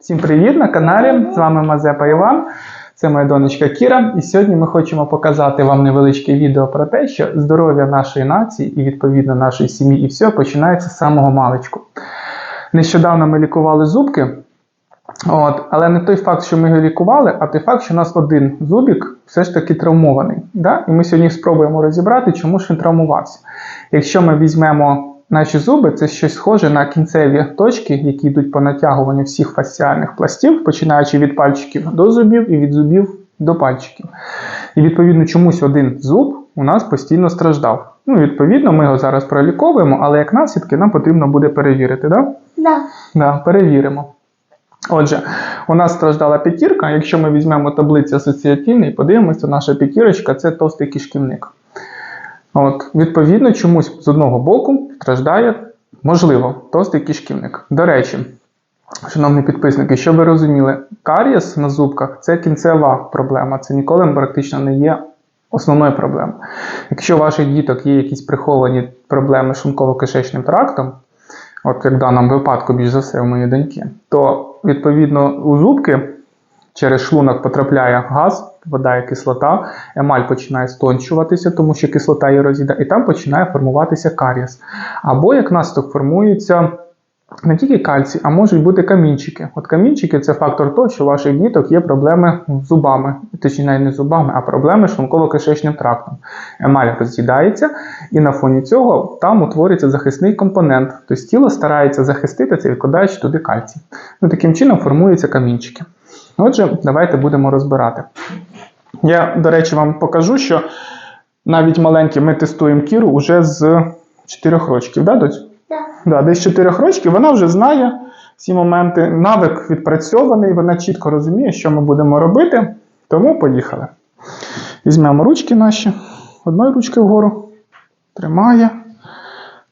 Всім привіт на каналі. З вами Мазепа Іван. Це моя донечка Кіра. І сьогодні ми хочемо показати вам невеличке відео про те, що здоров'я нашої нації і відповідно нашої сім'ї і все починається з самого маличку. Нещодавно ми лікували зубки. От, але не той факт, що ми його лікували, а той факт, що у нас один зубік все ж таки травмований. Да? І ми сьогодні спробуємо розібрати, чому ж він травмувався. Якщо ми візьмемо наші зуби, це щось схоже на кінцеві точки, які йдуть по натягуванню всіх фасціальних пластів, починаючи від пальчиків до зубів і від зубів до пальчиків. І відповідно чомусь один зуб у нас постійно страждав. Ну, відповідно, ми його зараз проліковуємо, але як наслідки нам потрібно буде перевірити. Да? Да. Да, перевіримо. Отже, у нас страждала п'ятірка. Якщо ми візьмемо таблицю асоціативну і подивимося, наша п'ятірочка це товстий кишківник. От, відповідно, чомусь з одного боку страждає, можливо, товстий кишківник. До речі, шановні підписники, щоб ви розуміли, карієс на зубках це кінцева проблема, це ніколи практично не є основною проблемою. Якщо у ваших діток є якісь приховані проблеми з шлунково-кишечним трактом, от як в даному випадку, більш за все, у моєї доньки, то відповідно у зубки через шлунок потрапляє газ, вода і кислота, емаль починає стончуватися, тому що кислота її роз'їдає, і там починає формуватися карієс. Або як наслідок формується не тільки кальцій, а можуть бути камінчики. От камінчики це фактор того, що у ваших діток є проблеми з зубами, точніше не зубами, а проблеми з шлунково-кишечним трактом. Емаль роз'їдається, і на фоні цього там утворюється захисний компонент. Тобто тіло старається захистити це, відкладаючи туди кальцій. Ну, таким чином формуються камінчики. Отже, давайте будемо розбирати. Я, до речі, вам покажу, що навіть маленькі ми тестуємо кіру вже з 4 років, да, доць? Да. Да, десь 4 років вона вже знає всі моменти. Навик відпрацьований, вона чітко розуміє, що ми будемо робити. Тому поїхали. Візьмемо ручки наші. Одною ручкою вгору. Тримає.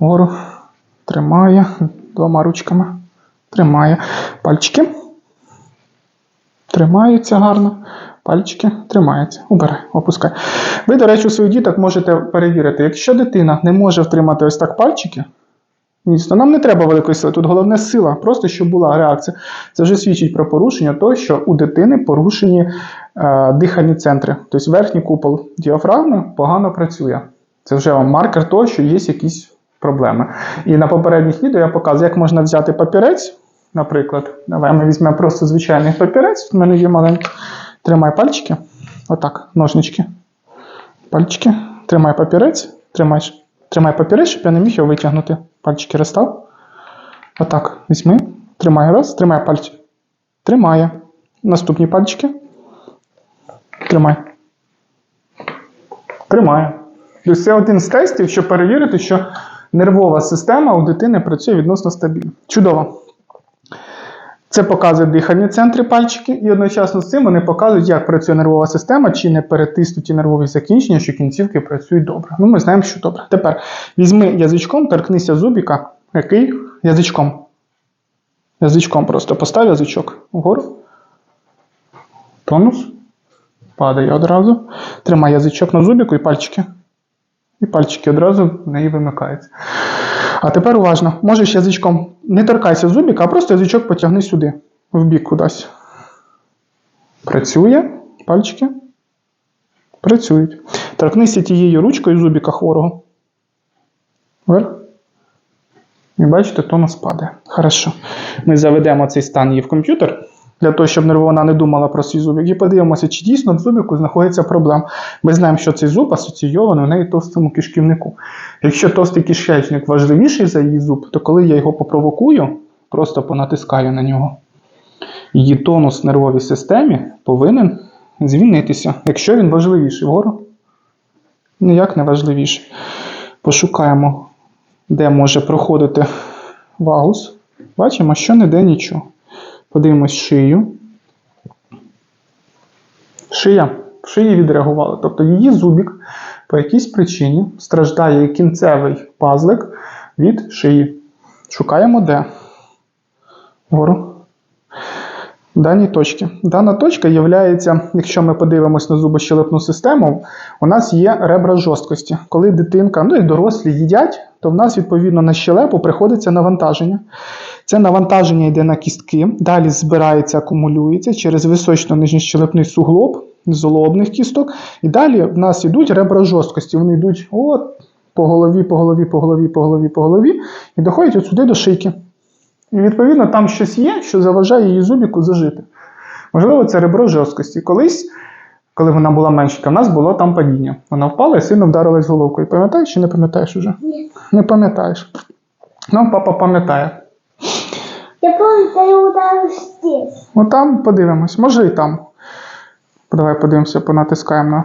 Вгору. Тримає. Двома ручками. Тримає. Пальчики. Тримаються гарно. Пальчики тримаються. Убирай, опускай. Ви, до речі, у своїх діток можете перевірити, якщо дитина не може втримати ось так пальчики, Дійсно, нам не треба великої сили. Тут головне сила, просто щоб була реакція. Це вже свідчить про порушення того, що у дитини порушені е, дихальні центри. Тобто верхній купол діафрагми погано працює. Це вже вам маркер того, що є якісь проблеми. І на попередніх відео я показую, як можна взяти папірець. Наприклад, давай ми візьмемо просто звичайний папірець. У мене є маленький. Тримай пальчики. Отак, ножнички. Пальчики. Тримай папірець. Тримай, тримай папірець, щоб я не міг його витягнути. Пальчики розстав. Отак. Візьми. Тримай раз. Тримай пальчик. Тримає. Наступні пальчики. Тримай. Тримає. Це один з тестів, щоб перевірити, що нервова система у дитини працює відносно стабільно. Чудово. Це показує дихальні центри пальчики, і одночасно з цим вони показують, як працює нервова система, чи не перетиснуті нервові закінчення, що кінцівки працюють добре. Ну, ми знаємо, що добре. Тепер візьми язичком, торкнися зубіка. Який? Язичком. Язичком просто постав язичок вгору. Тонус. Падає одразу. Тримай язичок на зубіку і пальчики. І пальчики одразу в неї вимикаються. А тепер уважно, можеш язичком не торкайся зубіка, а просто язичок потягни сюди, в бік кудись. Працює. Пальчики. Працюють. Торкнися тією ручкою зубіка хворого. Вверх. І бачите, тонус падає. Хорошо. Ми заведемо цей стан її в комп'ютер. Для того, щоб вона не думала про свій зубик, і подивимося, чи дійсно в зубику знаходиться проблема. Ми знаємо, що цей зуб асоційований у неї товстому кишківнику. Якщо товстий кишечник важливіший за її зуб, то коли я його попровокую, просто понатискаю на нього, її тонус в нервовій системі повинен звільнитися, якщо він важливіший. Вгору? Ніяк не важливіший. Пошукаємо, де може проходити вагус. Бачимо, що не де нічого. Подивимось шию. Шия. В шиї відреагувала. Тобто її зубік по якійсь причині страждає кінцевий пазлик від шиї. Шукаємо де. Вгору. В даній точці. Дана точка є, якщо ми подивимось на зубощелепну систему, у нас є ребра жорсткості. Коли дитинка, ну і дорослі їдять, то в нас відповідно на щелепу приходиться навантаження. Це навантаження йде на кістки, далі збирається, акумулюється через височно-нижньощелепний суглоб з лобних кісток. І далі в нас йдуть ребра жорсткості. Вони йдуть от по голові, по голові, по голові, по голові, по голові і доходять от сюди до шийки. І відповідно там щось є, що заважає її зубіку зажити. Можливо, це ребро жорсткості. Колись, коли вона була меншенька, в нас було там падіння. Вона впала і сильно вдарилась головкою. Пам'ятаєш чи не пам'ятаєш уже? Нет. Не пам'ятаєш. Ну, папа пам'ятає. Я помню, что я ударил здесь. Ну там подивимось, може і там. Давай подивимося, понатискаємо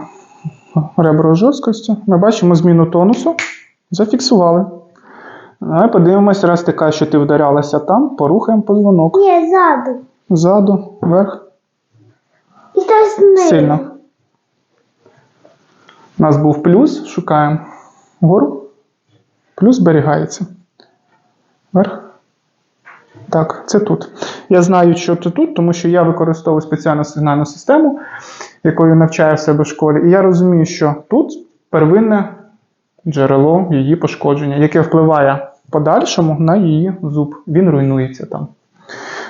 на ребро жорсткості. Ми бачимо зміну тонусу. Зафіксували. Давай подивимось, раз ти кажеш, що ти вдарялася там, порухаємо позвонок. Не, сзаду. Ззаду, вверх, И то сильно. У нас був плюс, шукаємо вгору. Плюс зберігається. Вверх. Так, це тут. Я знаю, що це тут, тому що я використовую спеціальну сигнальну систему, якою навчаю в себе в школі. І я розумію, що тут первинне джерело її пошкодження, яке впливає в подальшому на її зуб. Він руйнується там.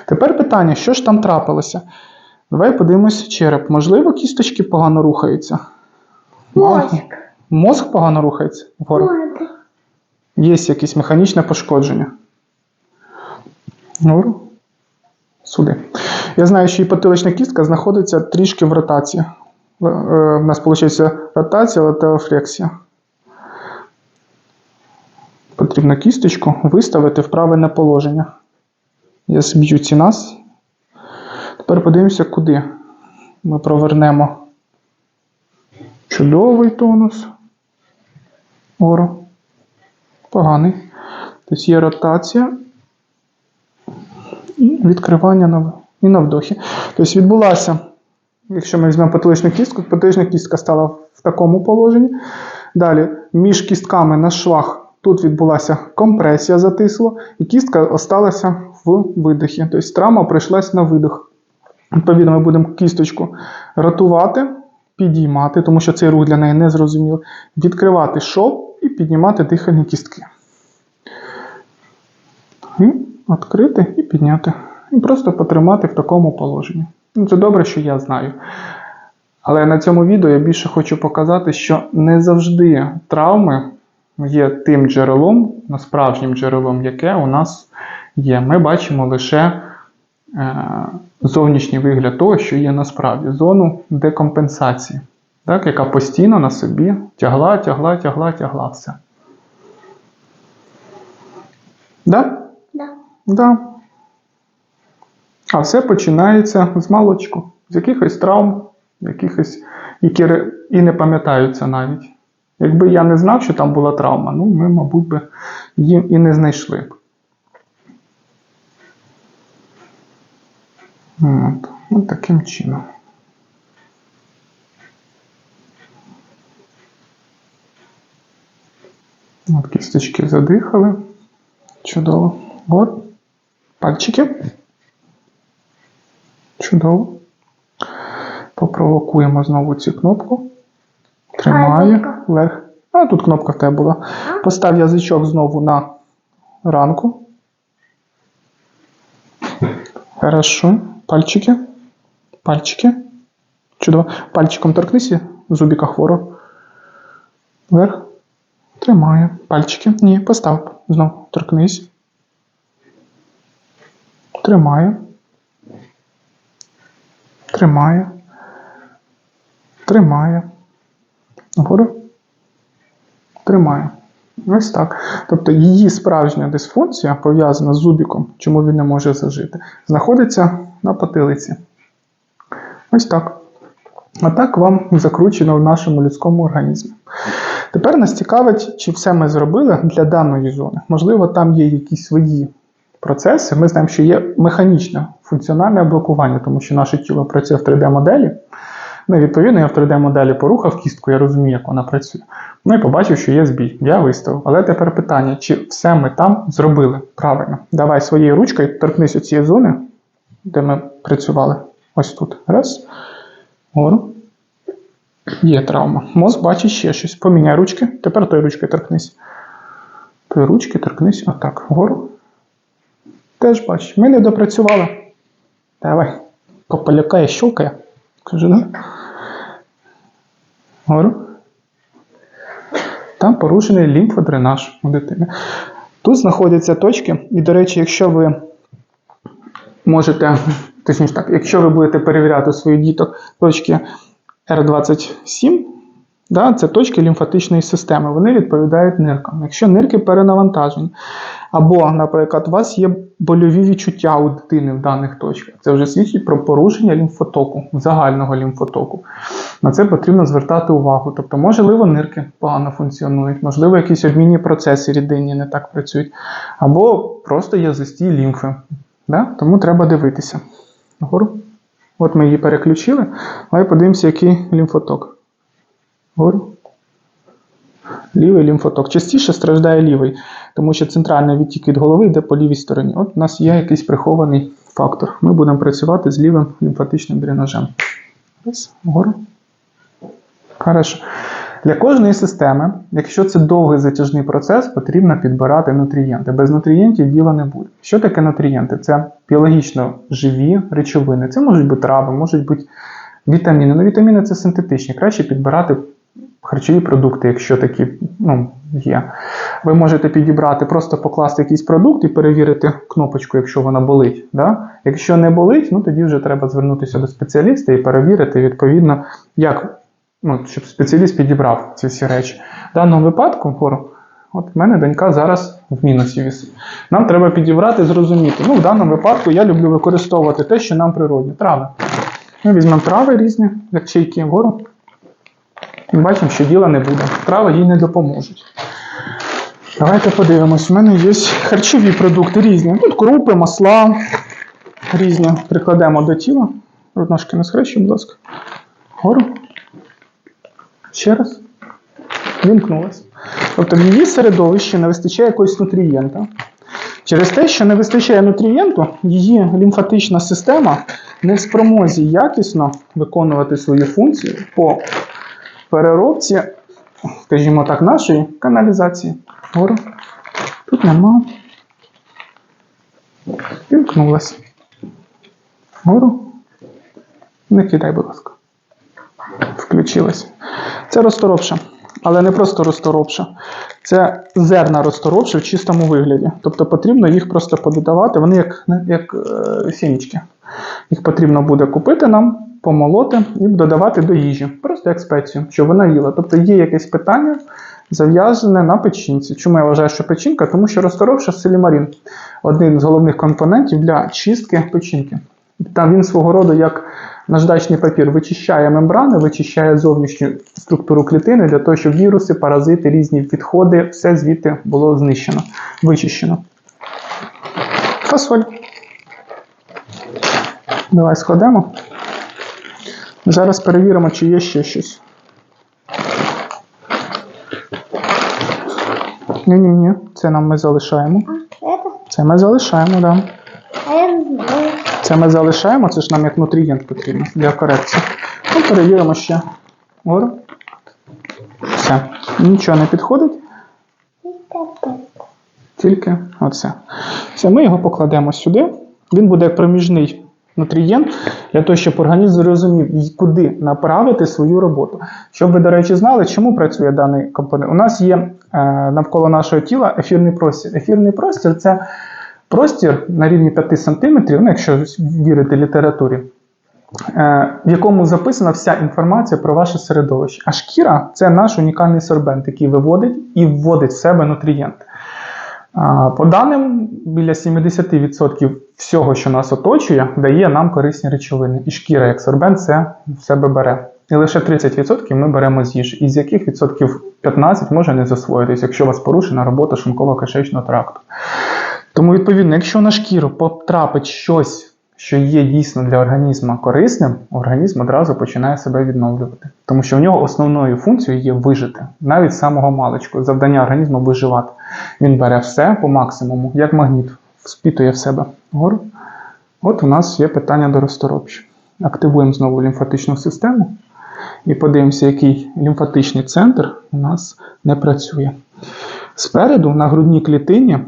Тепер питання: що ж там трапилося? Давай подивимось череп. Можливо, кісточки погано рухаються. Мозг. Мозг погано рухається вгору. Є якесь механічне пошкодження. Вгору. Сюди. Я знаю, що і потилична кістка знаходиться трішки в ротації. Е, е, У нас виходить ротація, латеофлексія. Потрібно кісточку виставити в правильне положення. Я зб'ю ці нас. Тепер подивимося, куди ми провернемо чудовий тонус. Вгору. Поганий. Тобто є ротація і відкривання на, і на вдохі. Тобто відбулася, якщо ми візьмемо потиличну кістку, потилична кістка стала в такому положенні. Далі між кістками на швах тут відбулася компресія затисло, і кістка осталася в видихі. Тобто травма прийшлась на видих. Відповідно, ми будемо кісточку ротувати, підіймати, тому що цей рух для неї не зрозумілий, відкривати шов і піднімати дихальні кістки. І відкрити і підняти. І просто потримати в такому положенні. Ну, Це добре, що я знаю. Але на цьому відео я більше хочу показати, що не завжди травми є тим джерелом, ну, справжнім джерелом, яке у нас є. Ми бачимо лише зовнішній вигляд того, що є насправді, зону декомпенсації, так, яка постійно на собі тягла, тягла, тягла, тягла все. Да? Да. Да. А все починається з малочку, з якихось травм, якихось, які і не пам'ятаються навіть. Якби я не знав, що там була травма, ну ми, мабуть, би її і не знайшли б. От, от таким чином. От кісточки задихали. Чудово. От. Пальчики. Чудово. Попровокуємо знову цю кнопку. Тримає вверх. А тут кнопка в тебе була. Постав язичок знову на ранку. Хорошо. Пальчики. Пальчики. Чудово. Пальчиком торкнися зубіка хворо. Вверх. Тримає. Пальчики. Ні, постав. Знову торкнись. Тримає. Тримає. Тримає. Вгору. Тримає. Ось так. Тобто її справжня дисфункція пов'язана з зубіком, чому він не може зажити, знаходиться на потилиці. Ось так. А так вам закручено в нашому людському організмі. Тепер нас цікавить, чи все ми зробили для даної зони. Можливо, там є якісь свої процеси. Ми знаємо, що є механічне функціональне блокування, тому що наше тіло працює в 3D-моделі. Ну, відповідно, я в 3D-моделі порухав кістку, я розумію, як вона працює. Ну і побачив, що є збій. Я виставив. Але тепер питання, чи все ми там зробили правильно? Давай своєю ручкою торкнись у цієї зони, де ми працювали. Ось тут. Раз. Гору. Є травма. Мозк бачить ще щось. Поміняй ручки. Тепер тою ручкою торкнись. Твої ручки торкнись отак, вгору. Теж бачиш, ми не допрацювали. Давай. Пополякає, щелкає. Кажу, да? Вгору. Там порушений лімфодренаж у дитини. Тут знаходяться точки, і, до речі, якщо ви можете, точніше так, якщо ви будете перевіряти у своїх діток точки R27, да, це точки лімфатичної системи, вони відповідають ниркам. Якщо нирки перенавантажені, або, наприклад, у вас є больові відчуття у дитини в даних точках, це вже свідчить про порушення лімфотоку, загального лімфотоку. На це потрібно звертати увагу. Тобто, можливо, нирки погано функціонують, можливо, якісь обмінні процеси рідинні не так працюють, або просто є застій лімфи. Да? Тому треба дивитися. Вгору. От ми її переключили. Давай подивимося, який лімфоток. Вгору. Лівий лімфоток. Частіше страждає лівий, тому що центральний відтік від голови йде по лівій стороні. От у нас є якийсь прихований фактор. Ми будемо працювати з лівим лімфатичним дренажем. Раз, вгору. Хорошо. Для кожної системи, якщо це довгий затяжний процес, потрібно підбирати нутрієнти. Без нутрієнтів діла не буде. Що таке нутрієнти? Це біологічно живі речовини. Це можуть бути трави, можуть бути вітаміни. Ну, вітаміни це синтетичні. Краще підбирати харчові продукти, якщо такі ну, є. Ви можете підібрати, просто покласти якийсь продукт і перевірити кнопочку, якщо вона болить. Да? Якщо не болить, ну тоді вже треба звернутися до спеціаліста і перевірити, відповідно, як ну, щоб спеціаліст підібрав ці всі речі. В даному випадку, от в мене донька зараз в мінусі вісить. Нам треба підібрати, зрозуміти. Ну, в даному випадку я люблю використовувати те, що нам природне. Трави. Ми візьмемо трави різні, як чайки вгору. І бачимо, що діла не буде. Трави їй не допоможуть. Давайте подивимось. У мене є харчові продукти різні. Тут крупи, масла різні. Прикладемо до тіла. Ножки не схрещу, будь ласка. Гору. Ще раз. Вімкнулась. Тобто в її середовищі не вистачає якогось нутрієнта. Через те, що не вистачає нутрієнту, її лімфатична система не в спромозі якісно виконувати свою функцію по переробці, скажімо так, нашої каналізації. Гору. Тут нема. Вімкнулась. Гору. Не кидай, будь ласка. Включилась. Це розторопша. Але не просто розторопша. Це зерна розторопша в чистому вигляді. Тобто потрібно їх просто пододавати. Вони як, як е, сімечки. Їх потрібно буде купити нам, помолоти і додавати до їжі. Просто як спецію, щоб вона їла. Тобто є якесь питання зав'язане на печінці. Чому я вважаю, що печінка? Тому що розторопша селімарін один з головних компонентів для чистки печінки. Там він свого роду як наждачний папір вичищає мембрани, вичищає зовнішню структуру клітини для того, щоб віруси, паразити, різні відходи, все звідти було знищено, вичищено. Фасоль. Давай складемо. Зараз перевіримо, чи є ще щось. Ні-ні, ні, це нам ми залишаємо. Це ми залишаємо, так. Да. Це ми залишаємо, це ж нам як нутрієнт потрібно для корекції. Ну, перевіримо ще. Гору. Все. Нічого не підходить, тільки оце. Все, ми його покладемо сюди. Він буде як проміжний нутрієнт для того, щоб організм зрозумів, куди направити свою роботу. Щоб ви, до речі, знали, чому працює даний компонент. У нас є е, навколо нашого тіла ефірний простір. Ефірний простір це простір на рівні 5 см, ну, якщо вірити літературі, е, в якому записана вся інформація про ваше середовище. А шкіра це наш унікальний сорбент, який виводить і вводить в себе нутрієнт. По даним, біля 70% всього, що нас оточує, дає нам корисні речовини. І шкіра, як сорбент, це в себе бере. І лише 30% ми беремо з їжі, із яких відсотків 15 може не засвоїтись, якщо у вас порушена робота шлунково-кишечного тракту. Тому, відповідно, якщо на шкіру потрапить щось, що є дійсно для організму корисним, організм одразу починає себе відновлювати. Тому що в нього основною функцією є вижити, навіть з самого маличку. Завдання організму виживати. Він бере все по максимуму, як магніт, вспітує в себе гору. От у нас є питання до розторопші. Активуємо знову лімфатичну систему і подивимося, який лімфатичний центр у нас не працює. Спереду на грудній клітині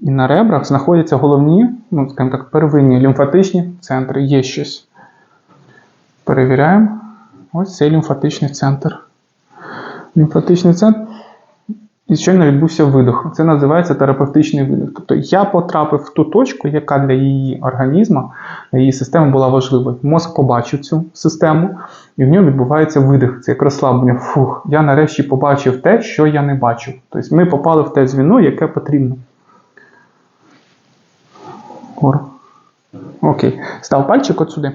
і на ребрах знаходяться головні, ну, скажімо так, первинні лімфатичні центри. Є щось. Перевіряємо. Ось цей лімфатичний центр. Лімфатичний центр. І щойно відбувся видох. Це називається терапевтичний видих. Тобто я потрапив в ту точку, яка для її організму, для її системи була важливою. Мозк побачив цю систему, і в ньому відбувається видих. Це як розслаблення. Фух, я нарешті побачив те, що я не бачив. Тобто ми попали в те звіно, яке потрібно. Гор. Окей. Став пальчик от сюди.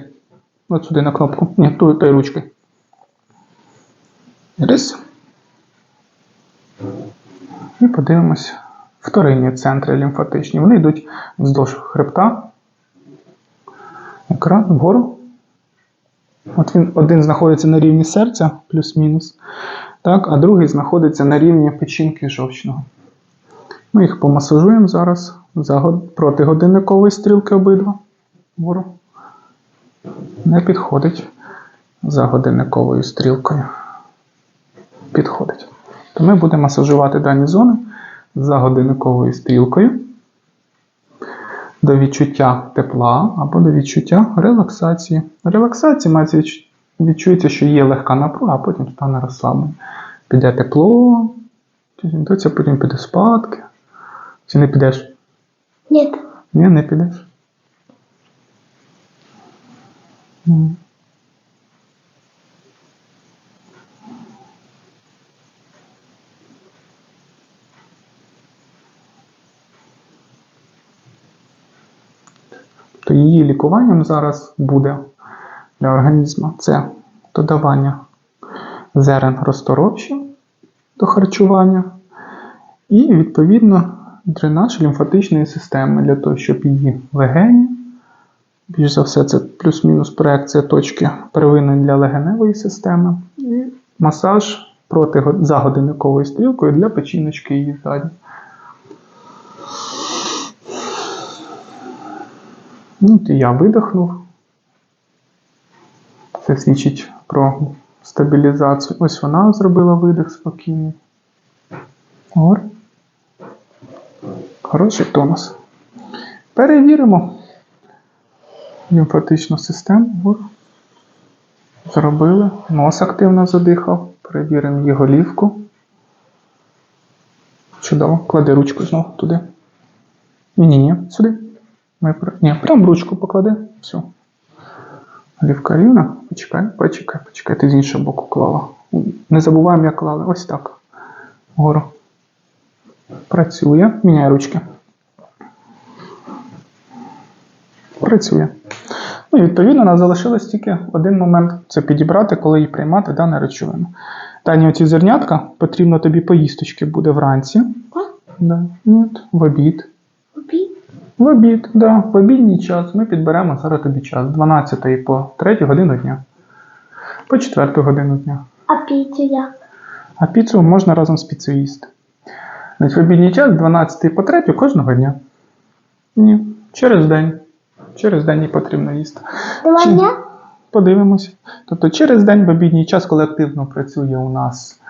От сюди на кнопку. Ні, ту, тою ручкою. Раз. І подивимось вторинні центри лімфатичні. Вони йдуть вздовж хребта. Екран вгору. От він один знаходиться на рівні серця, плюс-мінус. Так, а другий знаходиться на рівні печінки жовчного. Ми їх помасажуємо зараз за проти годинникової стрілки обидва. Вгору. Не підходить за годинниковою стрілкою. Підходить. То ми будемо масажувати дані зони за годинниковою стрілкою до відчуття тепла або до відчуття релаксації. Релаксація мається відчується, що є легка напруга, а потім стане розслаблення. Піде тепло, потім піде спадки. Чи не підеш? Нет. Ні, не підеш. То її лікуванням зараз буде для організму це додавання зерен розторопші до харчування і, відповідно, дренаж лімфатичної системи для того, щоб її легені, більш за все, це плюс-мінус проекція точки первинної для легеневої системи, і масаж проти за годинниковою стрілкою для печіночки її ззаді. Ну, от і я видихнув. Це свідчить про стабілізацію. Ось вона зробила видих спокійний. Гор. Хороший тонус. Перевіримо лімфатичну систему. Зробили. Нос активно задихав. Перевіримо її голівку. Чудово. Клади ручку знову туди. Ні-ні-ні, сюди. Ми... Ні, прям ручку поклади. Все. Голівка рівна. Почекай, почекай, почекай. Ти з іншого боку клала. Не забуваємо, як клали. Ось так. Вгору. Працює. Міняй ручки. Працює. Ну і відповідно, нам залишилось тільки один момент це підібрати, коли її приймати дану речовину. Дані оці зернятка потрібно тобі поїсточки буде вранці. Да. От, в обід. Купи. В обід, да, в обідній час ми підберемо зараз тобі час 12 по 3 годину дня, по 4 годину дня. А пить я. А піцу можна разом з піцею їсти. Значить, в обідній час з 12 по 3 кожного дня. Ні, через день. Через день їй потрібно їсти. Два дня? Подивимося. Тобто через день в обідній час, коли активно працює у нас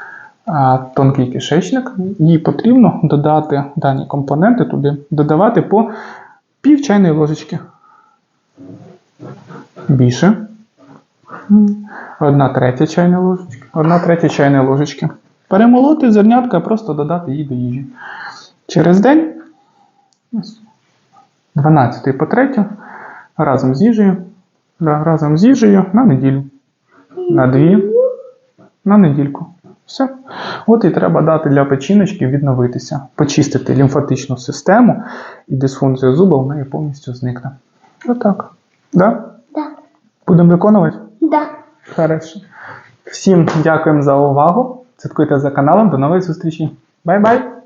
а, тонкий кишечник, їй потрібно додати дані компоненти туди, додавати по пів чайної ложечки. Більше. Одна третя чайної ложечки. Одна третя чайної ложечки. Перемолоти зернятка, просто додати її до їжі. Через день ось, 12 по 3 разом з їжею. Да, разом з їжею на неділю. На дві. На недільку. Все. От і треба дати для печіночки відновитися, почистити лімфатичну систему, і дисфункція зуба в неї повністю зникне. Отак. Да? Да. Будемо виконувати? Да. Хорошо. Всім дякуємо за увагу. Слідкуйте за каналом. До нових зустрічей. Бай-бай!